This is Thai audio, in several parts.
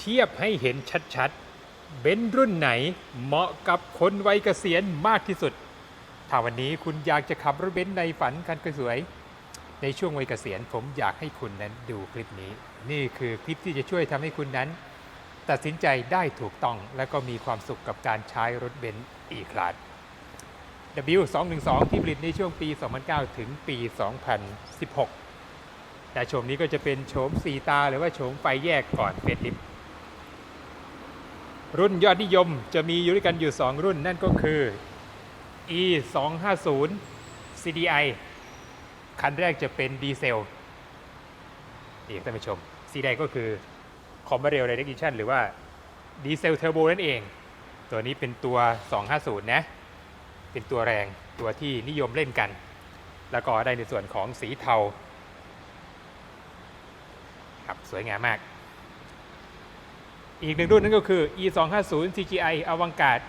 เทียบให้เห็นชัดๆเบนรุ่นไหนเหมาะกับคนวัยเกษียณมากที่สุด ถ้าวันนี้คุณอยากจะขับรถเบนซ์ในฝันคันสวย ในช่วงวัยเกษียณผมอยากให้คุณนั้นดูคลิปนี้ นี่คือคลิปที่จะช่วยทำให้คุณนั้น ตัดสินใจได้ถูกต้อง และก็มีความสุขกับการใช้รถเบนซ์อีกครั้ง W212 ที่ผลิตในช่วงปี 2009 ถึงปี 2016แต่โฉมนี้ก็จะเป็นโฉมสีตาหรือว่าโฉมไฟแยกก่อนเฟซลิฟ รุ่นยอดนิยมจะมีอยู่ด้วยกันอยู่ 2 รุ่นนั่นก็คือ E 2 5 0 CDI คันแรกจะเป็นดีเซลนี่ท่านผู้ชม CDI ก็คือ Commercial Direct Injection หรือว่าดีเซลเทอร์โบนั่นเอง ตัวนี้เป็นตัว 250 นะ เป็นตัวแรงตัวที่นิยมเล่นกัน แล้วก็ได้ในส่วนของสีเทาครับสวยงามมาก อีกหนึ่งรุ่นนั่นก็คือ e 2 5 0 CGI อวังกาด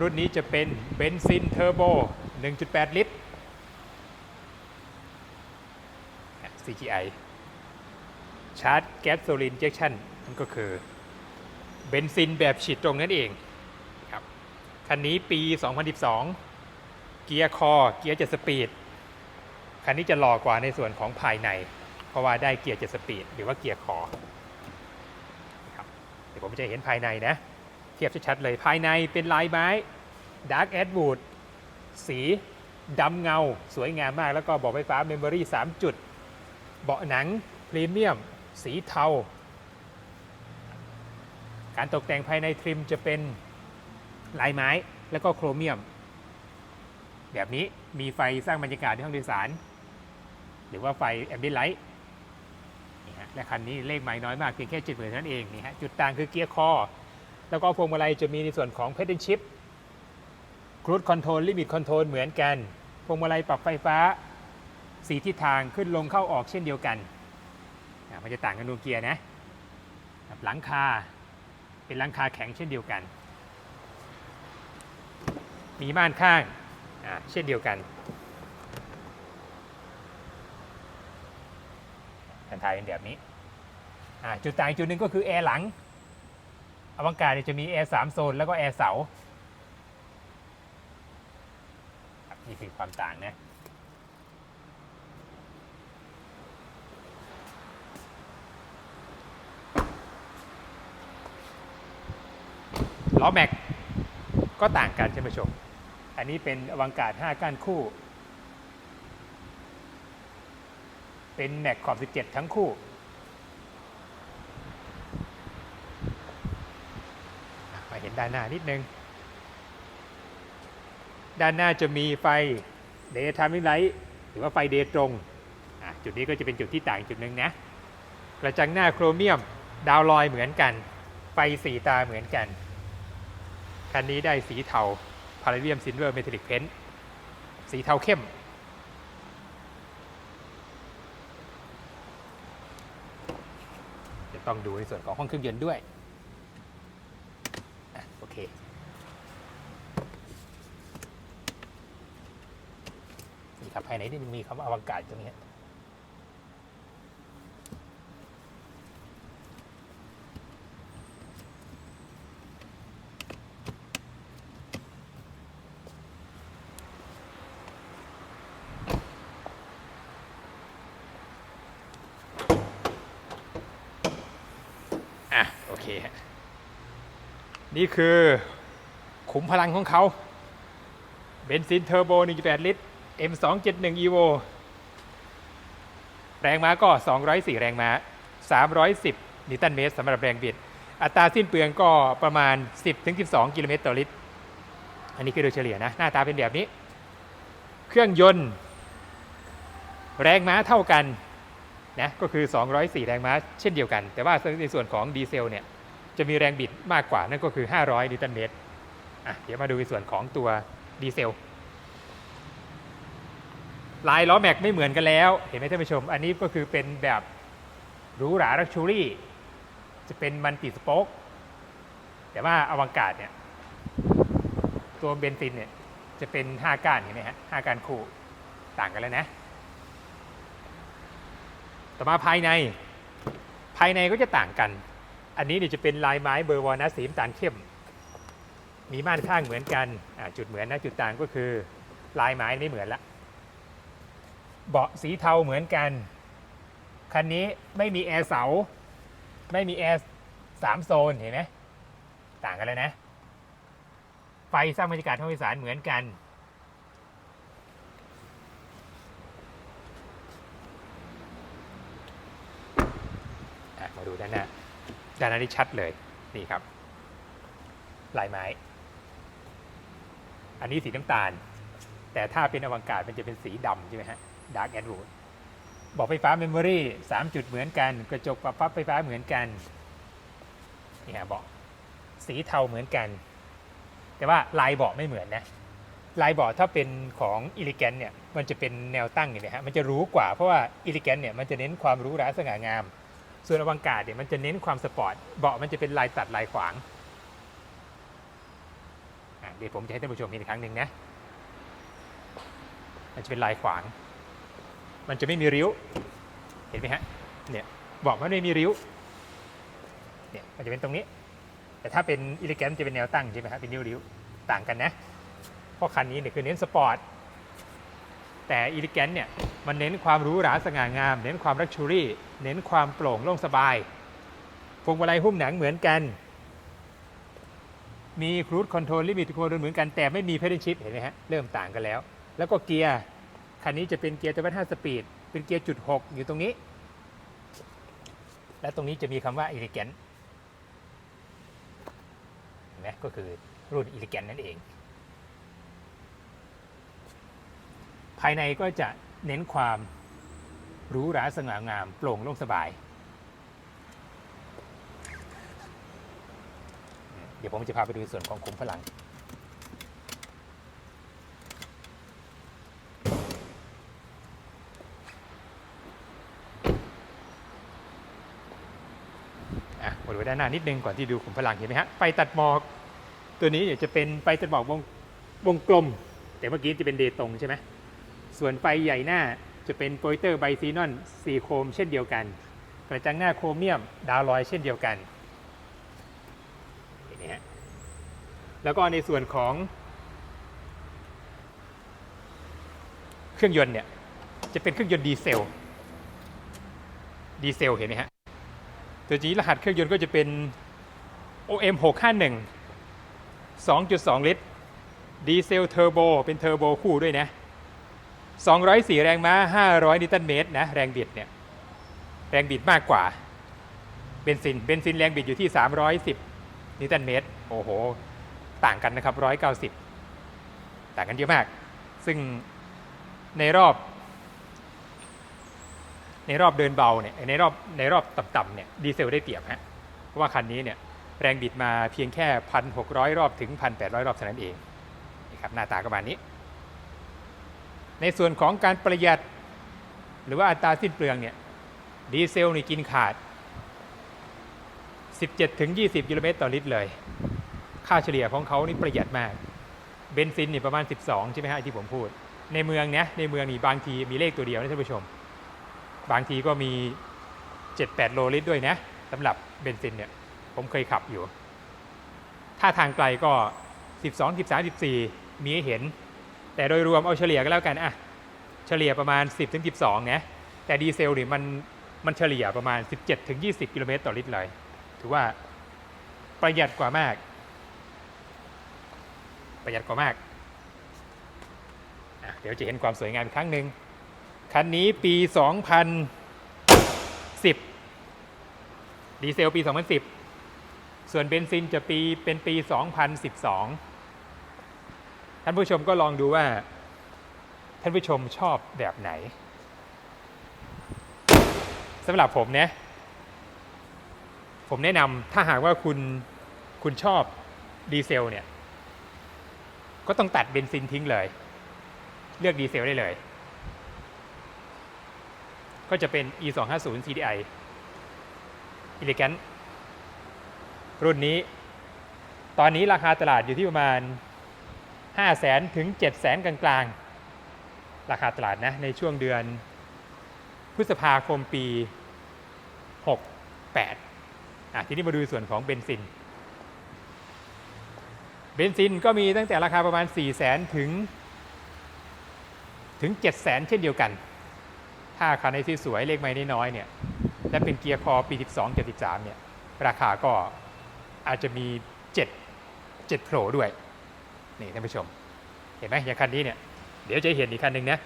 รุ่นนี้จะเป็นเบนซินเทอร์โบ 1.8 ลิตร CGI ชาร์จแก๊สโซลินเจคชั่นนั่นก็คือเบนซินแบบฉีดตรงนั่นเองครับคันนี้ปี 2012 เกียร์คอ เกียร์7สปีด คันนี้จะหล่อกว่าในส่วนของภายใน เพราะว่าได้เกียร์7สปีด หรือว่าเกียร์คอ ผมจะเห็นภายในนะ เทียบชัดๆเลยภายในเป็นลายไม้ Dark a d w o o d สีดำเงาสวยงามมาก แล้วก็บอกไฟฟ้าเมมโมรี่3จุด เบาะหนังพรีเมียม สีเทา การตกแต่งภายในทริมจะเป็นลายไม้แล้วก็โครเมียม แบบนี้มีไฟสร้างบรรยากาศในห้องโดยสาร หรือว่าไฟแอมเบียนไลท์ และคันนี้เลขไม้น้อยมากเพียงแค่7 0 0 0 0เท่านั้นเองนี่ฮะจุดต่างคือเกียร์คอ แล้วก็พวงมาลัยจะมีในส่วนของเพด a นชิ p ครูดคอนโทรลลิมิตคอนโทรลเหมือนกันพวงมาลัยปรับไฟฟ้าสีทิศทางขึ้นลงเข้าออกเช่นเดียวกันมันจะต่างกันดูเกียร์นะหลังคาเป็นหลังคาแข็งเช่นเดียวกัน มีม่านข้างเช่นเดียวกัน แผ่นทายเป็นแบบนี้อ่าจุดต่างอีกจุดหนึ่งก็คือแอร์หลังอวังการเนี่ยจะมีแอร์สามโซนแล้วก็แอร์เสาครับนี่คือความต่างนะล้อแม็กก็ต่างกันใช่ไหมชม อันนี้เป็นอวังการ5ก้านคู่ เป็นแม็กขอบ 17 ทั้งคู่ มาเห็นด้านหน้านิดนึง ด้านหน้าจะมีไฟเดย์ทามิไลท์หรือว่าไฟเดย์ตรง จุดนี้ก็จะเป็นจุดที่ต่างจุดหนึ่งนะ กระจังหน้าโครเมียมดาวลอยเหมือนกัน ไฟสีตาเหมือนกัน คันนี้ได้สีเทาพาราเดียมซินเวอร์เมทัลลิกเพนสีเทาเข้ม จะ ต้องดูในส่วนของห้องเครื่องยนต์ด้วยอะโอเค นี่ครับภายในนี่มีคำว่าอวกาศตรงนี้ อะโอเคฮะนี่คือขุมพลังของเขา เบนซินเทอร์โบ 1.8 ลิตร M271 Evo แรงม้าก็ 204 แรงม้า 310 นิวตันเมตรสำหรับแรงบิด อัตราสิ้นเปลืองก็ประมาณ 10-12 กิโลเมตรต่อลิตร อันนี้คือโดยเฉลี่ยนะ หน้าตาเป็นแบบนี้ เครื่องยนต์ แรงม้าเท่ากัน นะก็คือ 204 แรงม้าเช่นเดียวกัน แต่ว่าในส่วนของดีเซลเนี่ยจะมีแรงบิดมากกว่านั่นก็คือ 500 นิวตันเมตรอะเดี๋ยวมาดูในส่วนของตัวดีเซลลายล้อแม็กไม่เหมือนกันแล้ว เห็นไหมท่านผู้ชม อันนี้ก็คือเป็นแบบหรูหราลักชูรี่จะเป็นมันติสโป๊กแต่ว่าอวังกาศเนี่ยตัวเบนซินเนี่ยจะเป็น 5 ก้านเห็นไหมฮะ5ก้านคู่ต่างกันแล้วนะ มาภายใน ภายในก็จะต่างกัน อันนี้เนี่ยจะเป็นลายไม้เบอร์วอนัสสีน้ำตาลเข้ม มีม่านข้างเหมือนกันจุดเหมือนนะจุดต่างก็คือลายไม้ไม่เหมือนละ เบาะสีเทาเหมือนกัน คันนี้ไม่มีแอร์เสา ไม่มีแอร์สามโซนเห็นไหมต่างกันเลยนะ ไฟสร้างบรรยากาศห้องโดยสารเหมือนกัน อะมาดูด้านหน้า ด้านหน้านี่ชัดเลยนี่ครับ ลายไม้ อันนี้สีน้ำตาล แต่ถ้าเป็นอวังการมันจะเป็นสีดำใช่ไหมฮะดาร์กแอนด์ d บอกไฟฟ้าเมมโมรี่สามจุดเหมือนกัน กระจกปรับพับไฟฟ้าเหมือนกันนี่ฮะบาะสีเทาเหมือนกัน แต่ว่าลายเบาะไม่เหมือนนะลายเบาะถ้าเป็นของอิลิแกนเนี่ยมันจะเป็นแนวตั้งอย่างนี้ฮะมันจะรู้กว่าเพราะว่าอิลิแกนเนี่ยมันจะเน้นความรู้ราสง่างาม ส่วนอวังการเนี่ยมันจะเน้นความสปอร์ตเบาะมันจะเป็นลายตัดลายขวางเดี๋ยวผมจะให้ท่านผู้ชมเห็นอีกครั้งหนึ่งนะมันจะเป็นลายขวาง มันจะไม่มีริ้ว เห็นไหมฮะเนี่ยเบาะมันไม่มีริ้วเนี่ยมันจะเป็นตรงนี้ แต่ถ้าเป็นอิลิแกนจะเป็นแนวตั้งใช่ไหมครับเป็นนิ้วริ้วต่างกันนะเพราะคันนี้เนี่ยคือเน้นสปอร์ต แต่อิลิแกนเนี่ยมันเน้นความหรู้หราสง่างาม เน้นความรักชูรี่ เน้นความโปร่งโล่งสบายพวงมาลัยหุ้มหนังเหมือนกัน มีครู e คอนโทรลลิมิตคอนโทรลเหมือนกันแต่ไม่มีเพด a ชิพเห็นไหมฮะเริ่มต่างกันแล้ว แล้วก็เกียร์คันนี้จะเป็นเกียร์ตัว5สปีดเป็นเกียร์จุด6อยู่ตรงนี้ และตรงนี้จะมีคำว่า elegant เห็นไหมก็คือรุ่น elegant นั่นเองายในก็จะเน้นความหรูหราสง่างาม โปร่งโล่งสบาย เดี๋ยวผมจะพาไปดูส่วนของคุมพลังอะดูด้านหน้านิดนึงก่อนที่ดูขุมพลังเห็นไหมฮะไฟตัดหมอกตัวนี้เนี่ยวจะเป็นไฟตัดหมอกวงวงกลม แต่เมื่อกี้จะเป็นเดย์ตรงใช่ไหม ส่วนไฟใหญ่หน้าจะเป็นโปรเจคเตอร์ไบซีนอนสีโครมเช่นเดียวกัน กระจังหน้าโครเมียมดาวลอยเช่นเดียวกันเห็นไหมฮะแล้วก็ในส่วนของเครื่องยนต์เนี่ยจะเป็นเครื่องยนต์ดีเซล ดีเซลเห็นไหมฮะ ตัวนี้รหัสเครื่องยนต์ก็จะเป็น OM 651 2.2 ลิตร ดีเซลเทอร์โบ เป็นเทอร์โบคู่ด้วยนะ 204 แรงม้า 500 นิวตันเมตรนะแรงบิดเนี่ยแรงบิดมากกว่าเบนซินเบนซินแรงบิดอยู่ที่ 310 นิวตันเมตร โอ้โห ต่างกันนะครับ 190 ต่างกันเยอะมาก ซึ่งในรอบ ในรอบเดินเบาเนี่ยในรอบในรอบต่ำๆเนี่ยดีเซลได้เปรียบฮะเพราะว่าคันนี้เนี่ยแรงบิดมาเพียงแค่ 1,600 รอบถึง 1,800 รอบเท่านั้นเองนี่ครับหน้าตาประมาณนี้ ในส่วนของการประหยัด หรือว่าอัตราสิ้นเปลืองเนี่ยดีเซลนี่กินขาด 17ถึง20 กิโลเมตรต่อลิตรเลย ค่าเฉลี่ยของเขานี่ประหยัดมาก เบนซินนี่ประมาณ 12 ใช่ไหมฮะที่ผมพูด ในเมืองเนี่ยในเมืองนี่บางทีมีเลขตัวเดียวนะท่านผู้ชม บางทีก็มี 7-8 โลลิตรด้วยนะสำหรับเบนซินเนี่ยผมเคยขับอยู่ ถ้าทางไกลก็ 12 13 14 มีให้เห็น แต่โดยรวมเอาเฉลี่ยก็แล้วกันอะเฉลี่ยประมาณ 10ถึง12นะแต่ดีเซลเนี่ยมันมันเฉลี่ยประมาณ 17ถึง20 กิโลเมตรต่อลิตรเลย ถือว่าประหยัดกว่ามาก ประหยัดกว่ามากเดี๋ยวจะเห็นความสวยงามอีกครั้งหนึ่งคันนี้ปี 2010 ดีเซลปี 2010 ส่วนเบนซินจะปีเป็นปี 2012 ท่านผู้ชมก็ลองดูว่า ท่านผู้ชมชอบแบบไหนสำหรับผมเนี่ยผมแนะนำถ้าหากว่าคุณคุณชอบดีเซลเนี่ย ก็ต้องตัดเบนซินทิ้งเลย เลือกดีเซลได้เลย ก็จะเป็น e 2 5 0 CDI Elegant รุ่นนี้ ตอนนี้ราคาตลาดอยู่ที่ประมาณ 5 0 0แสนถึง 7 0 0แสนกลางๆ ราคาตลาดนะในช่วงเดือนพฤษภาคมปี 68อะทีนี้มาดูส่วนของเบนซิน เบนซินก็มีตั้งแต่ราคาประมาณ 4 0 0แสนถึงถึง 7 0 0แสนเช่นเดียวกัน ถ้าคันไหนที่สวยเลขไม่น้อยเนี่ยและเป็นเกียร์คอปี 12 73เนี่ยราคาก็อาจจะมี 7 7โผล่ด้วย นี่ท่านผู้ชม เห็นไหมอย่างคันนี้เนี่ยเดี๋ยวจะเห็นอีกคันหนึ่งนะ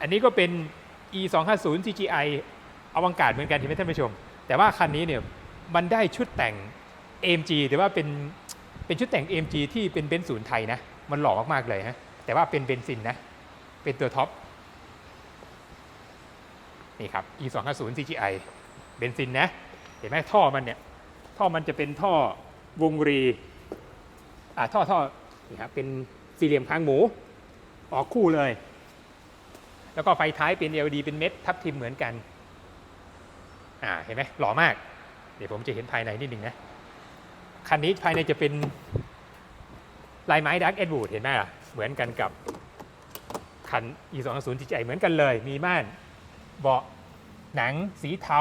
อันนี้ก็เป็น e 2 5 0 CGI อวังการเหมือนกันเห็นไหมท่านผู้ชม แต่ว่าคันนี้เนี่ยมันได้ชุดแต่ง AMG แต่ว่าเป็นเป็นชุดแต่ง AMG ที่เป็นเบนซ์ศูนย์ไทยนะ มันหล่อมากๆเลยฮะแต่ว่าเป็นเบนซินนะ เป็นตัวท็อปนี่ครับ e 2 5 0 CGI เบนซินนะ เห็นไหมท่อมันเนี่ย ท่อมันจะเป็นท่อวงรี อ่าท่อท่อ นี่ครับเป็นสี่เหลี่ยมคางหมูออกคู่เลย แล้วก็ไฟท้ายเป็น LED เป็นเม็ดทับทิมเหมือนกันอ่าเห็นไหมหล่อมาก เดี๋ยวผมจะเห็นภายในนิดนึงนะ คันนี้ภายในจะเป็นลายไม้ดักเอ็ดวูดเห็นไหมล่ะ เหมือนกันกับคัน e 2 0 TGI เหมือนกันเลย มีม่านเบาะหนังสีเทา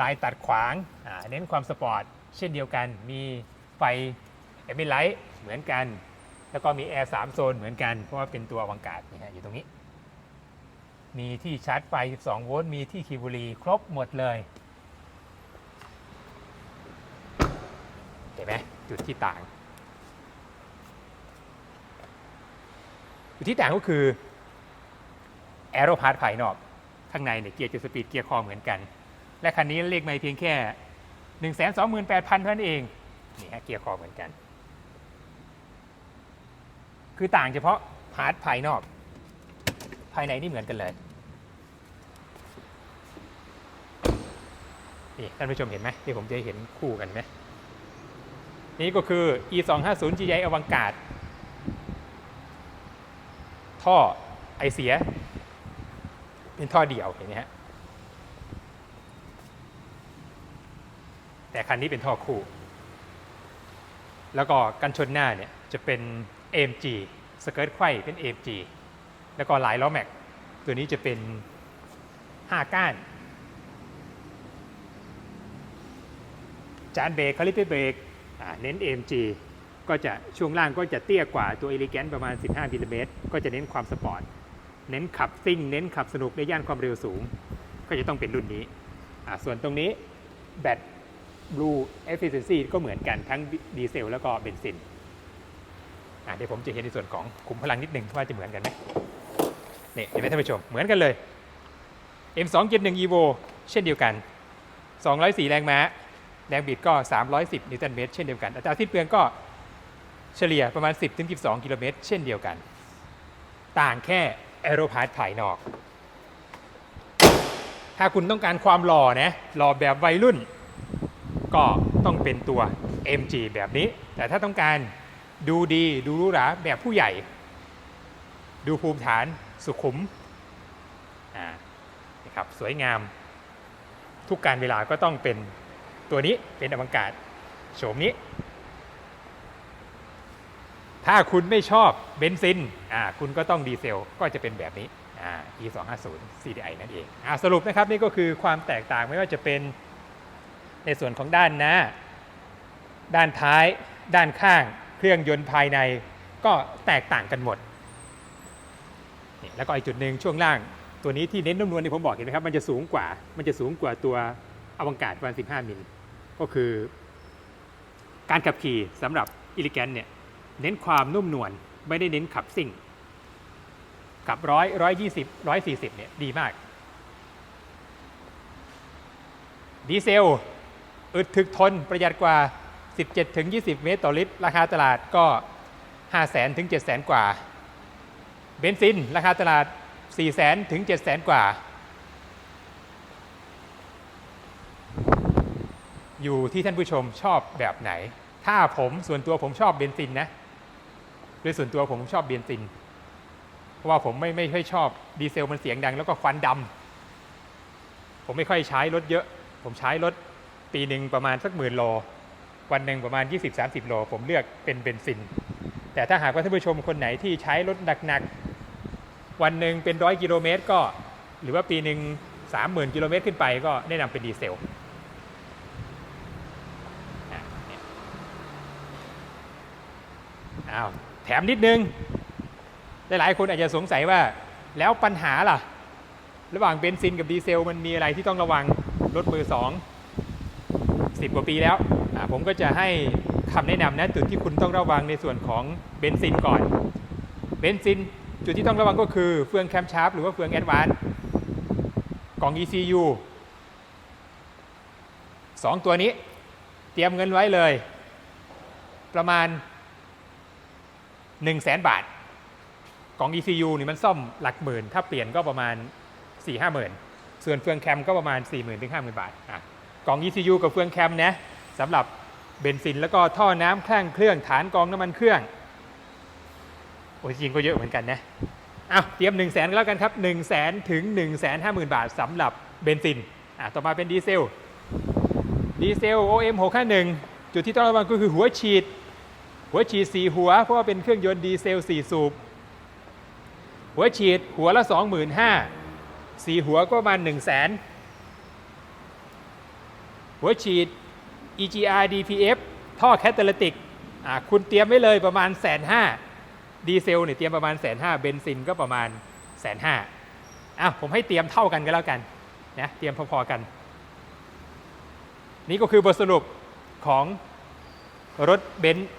ลายตัดขวาง เน้นความสปอร์ต เช่นเดียวกัน มีไฟเอมิไลท์ เหมือนกัน แล้วก็มีแอร์3โซนเหมือนกัน เพราะว่าเป็นตัวอวังการนี่ฮะอยู่ตรงนี้ มีที่ชาร์จไฟ 12 โวลต์ มีที่คีบุรีครบหมดเลย เห็นไหมจุดที่ต่าง จุดที่ต่างก็คือแอโรพาร์ทภายนอก ข้างในเนี่ยเกียร์จุดสปีดเกียร์คอเหมือนกัน และคันนี้เลขไม่เพียงแค่ 1 2 8 0 0 0เท่านั้นเอง นี่ฮะเกียร์คอเหมือนกัน คือต่างเฉพาะพาร์ทภายนอก ภายในนี่เหมือนกันเลยนี่ท่านผู้ชมเห็นไหมที่ผมจะเห็นคู่กันไหมนี่ก็คือ e 2 5 0 GI อวังกาศ ท่อไอเสีย เป็นท่อเดี่ยวเห็นไหมฮะแต่คันนี้เป็นท่อคู่ แล้วก็กันชนหน้าเนี่ยจะเป็น AMG สเกิร์ตไขว้เป็น AMG แล้วก็ลายล้อแม็ก ตัวนี้จะเป็น 5 ก้าน จานเบรกคาลิเปเบรกเน้น AMG ก็จะช่วงล่างก็จะเตี้ยกว่าตัว e l e g a n t ประมาณ 15มิลลิเมตรก็จะเน้นความสปอร์ต เน้นขับซิ่ง เน้นขับสนุกในย่านความเร็วสูง ก็จะต้องเป็นรุ่นนี้ ส่วนตรงนี้แบต Blue Efficiency ก็เหมือนกันทั้งดีเซลแล้วก็เบนซิน เดี๋ยวผมจะเห็นในส่วนของขุมพลังนิดนึงว่าจะเหมือนกันไหมนี่เห็นไหมท่านผู้ชม เหมือนกันเลย M271 Evo เช่นเดียวกัน 204 แรงม้า แรงบิดก็ 310 นิวตันเมตรเช่นเดียวกัน อัตราสิ้นเปลืองก็เฉลี่ยประมาณ 10-12 กิโลเมตร เช่นเดียวกัน ต่างแค่แอโรพาร์ทภายนอก ถ้าคุณต้องการความหล่อนะ หล่อแบบวัยรุ่น ก็ต้องเป็นตัว MG แบบนี้ แต่ถ้าต้องการ ดูดีดูหรูหราแบบผู้ใหญ่ ดูภูมิฐานสุขุมอ่านะครับสวยงาม ทุกการเวลาก็ต้องเป็นตัวนี้เป็นอวังการโฉมนี้ ถ้าคุณไม่ชอบเบนซินอ่าคุณก็ต้องดีเซลก็จะเป็นแบบนี้อ่า e 2 5 0 CDI นั่นเองอ่าสรุปนะครับนี่ก็คือความแตกต่างไม่ว่าจะเป็นในส่วนของด้านหน้า ด้านท้ายด้านข้าง รื่องยนต์ภายในก็แตกต่างกันหมด แล้วก็อีกจุดหนึ่งช่วงล่างตัวนี้ที่เน้นนุ่มนวลที่ผมบอกเห็นไหมครับ มันจะสูงกว่า มันจะสูงกว่าตัวอวังการประมาณ15 มิล ก็คือ การขับขี่สำหรับอิลิแกนเนี่ยเน้นความนุ่มนวลไม่ได้เน้นขับซิ่ง ขับร้อยร้อยยี่สิบร้อยสี่สิบเนี่ยดีมาก ดีเซล อึดถึกทนประหยัดกว่า 17 ถึง 20 เมตรต่อลิตร ราคาตลาดก็ 5 0 0แสนถึง 7 0 0แสนกว่า เบนซิน ราคาตลาด 4 0 0แสนถึง 7 0 0แสนกว่า อยู่ที่ท่านผู้ชมชอบแบบไหน ถ้าผมส่วนตัวผมชอบเบนซินนะโดยส่วนตัวผมชอบเบนซิน เพราะว่าผมไม่ไม่ค่อยชอบดีเซลมันเสียงดังแล้วก็ควันดำ ผมไม่ค่อยใช้รถเยอะ ผมใช้รถปีหนึ่งประมาณสักหมื่นโล วันหนึ่งประมาณ 20-30 โล ผมเลือกเป็นเบนซิน แต่ถ้าหากว่าท่านผู้ชมคนไหนที่ใช้รถหนักๆ วันหนึ่งเป็นร้อยกิโลเมตรก็ หรือว่าปีหนึ่ง30,000 กิโลเมตรขึ้นไปก็แนะนำเป็นดีเซลอ้าแถมนิดนึง หลายๆคนอาจจะสงสัยว่าแล้วปัญหาล่ะ ระหว่างเบนซินกับดีเซล มันมีอะไรที่ต้องระวังรถมือสองสิบกว่าปีแล้ว ผมก็จะให้คำแนะนำนะจุดที่คุณต้องระวังในส่วนของเบนซินก่อน เบนซินจุดที่ต้องระวังก็คือเฟืองแคมชาร์ปหรือว่าเฟืองแอดวานกล่อง ECU สองตัวนี้เตรียมเงินไว้เลย ประมาณ 1 0 0 0 0แสนบาท กล่อง ECU นี่มันซ่อมหลักหมื่น ถ้าเปลี่ยนก็ประมาณ 4 5หมื่นส่วนเฟืองแคมก็ประมาณ4 0 0 0 0ถึง50,000 บาทกล่อง ECU กับเฟืองแคมนะสำหรับ เบนซินแล้วก็ท่อน้ำแข้งเครื่องฐานกองน้ำมันเครื่อง โอ้จริงก็เยอะเหมือนกันนะเอาเตรียม 1 0 0 0 0แสนแล้วกันครับ 1 0 0 0 0แสนถึง 1 5 0 0 0 0 บาทสำหรับเบนซินอะต่อมาเป็นดีเซล ดีเซล OM 651จุดที่ต้องระวังก็คือหัวฉีด หัวฉีด 4 หัว เพราะว่าเป็นเครื่องยนต์ดีเซล 4 สูบ หัวฉีดหัวละ 25,000 4 หัวก็ประมาณ1 0 0 0 0แสนหัวฉีด EGR DPF ท่อแคตาลิติกคุณเตรียมไว้เลยประมาณแสนห้าดีเซลเนี่ยเตรียมประมาณแสนห้าเบนซินก็ประมาณแสนห้าอะผมให้เตรียมเท่ากันก็แล้วกันนะเตรียมพอๆกัน นี่ก็คือบทสรุปของรถเบนซ์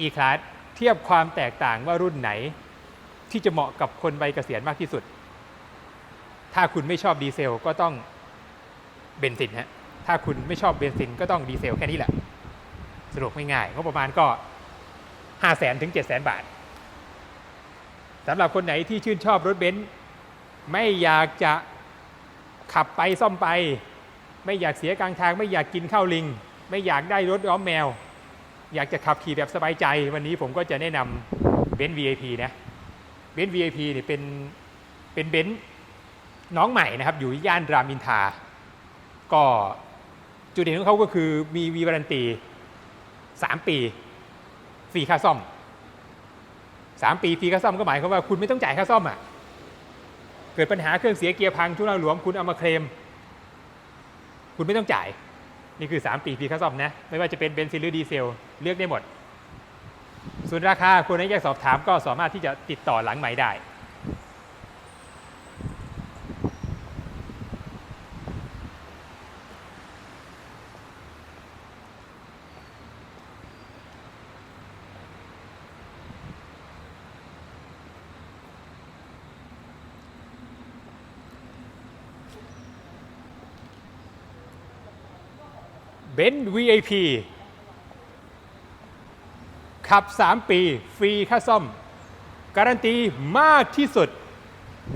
E-Class เทียบความแตกต่างว่ารุ่นไหน ที่จะเหมาะกับคนวัยเกษียณมากที่สุด ถ้าคุณไม่ชอบดีเซลก็ต้องเบนซินฮะ ถ้าคุณไม่ชอบเบนซินก็ต้องดีเซลแค่นี้แหละสรุปง่ายๆงบประมาณก็5 0 0 0 0 0ถึง 7 0 0 0 0 0บาทสำหรับคนไหนที่ชื่นชอบรถเบนซ์ไม่อยากจะขับไปซ่อมไป ไม่อยากเสียกลางทาง ไม่อยากกินข้าวลิง ไม่อยากได้รถย้อมแมว อยากจะขับขี่แบบสบายใจ วันนี้ผมก็จะแนะนำเบนซ์ VIP นะเบนซ์ VIP เนี่ยเป็นเป็นเบนซ์น้องใหม่นะครับ อยู่ย่านรามอินทราก็ จุดเด่นของเขาก็คือมีวีวารันตี3ปีฟรีค่าซ่อม3ปีฟรีค่าซ่อมก็หมายความว่าคุณไม่ต้องจ่ายค่าซ่อมอะเกิดปัญหาเครื่องเสียเกียร์พังทุนเอาหลวมคุณเอามาเคลม คุณไม่ต้องจ่าย นี่คือ 3 ปีฟรีค่าซ่อมนะ ไม่ว่าจะเป็นเบนซินหรือดีเซล เลือกได้หมด ส่วนราคาคนที่อยากสอบถามก็สามารถที่จะติดต่อหลังใหม่ได้ เบนซ์ VIP ขับ 3 ปี ฟรีค่าซ่อม การันตีมากที่สุด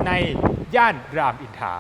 ในย่านรามอินทรา